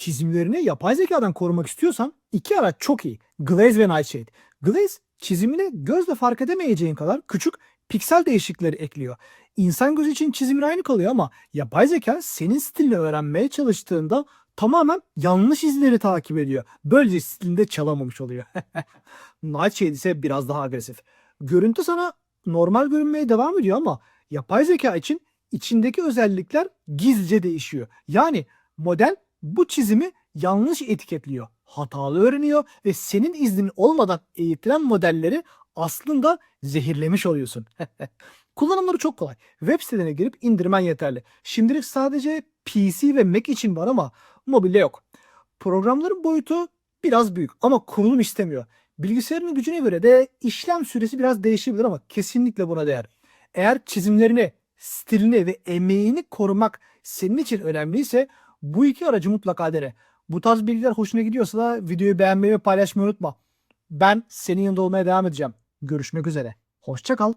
Çizimlerini yapay zekadan korumak istiyorsan iki araç çok iyi. Glaze ve Nightshade. Glaze çizimine gözle fark edemeyeceğin kadar küçük piksel değişiklikleri ekliyor. İnsan gözü için çizimin aynı kalıyor ama yapay zeka senin stilini öğrenmeye çalıştığında tamamen yanlış izleri takip ediyor. Böylece stilinde çalamamış oluyor. Nightshade ise biraz daha agresif. Görüntü sana normal görünmeye devam ediyor ama yapay zeka için içindeki özellikler gizlice değişiyor. Yani model bu çizimi yanlış etiketliyor. Hatalı öğreniyor ve senin iznin olmadan eğitilen modelleri aslında zehirlemiş oluyorsun. Kullanımları çok kolay. Web sitelerine girip indirmen yeterli. Şimdilik sadece PC ve Mac için var ama mobilde yok. Programların boyutu biraz büyük ama kurulum istemiyor. Bilgisayarın gücüne göre de işlem süresi biraz değişebilir ama kesinlikle buna değer. Eğer çizimlerini, stilini ve emeğini korumak senin için önemliyse bu iki aracı mutlaka dene. Bu tarz bilgiler hoşuna gidiyorsa da videoyu beğenmeyi ve paylaşmayı unutma. Ben senin yanında olmaya devam edeceğim. Görüşmek üzere. Hoşça kal.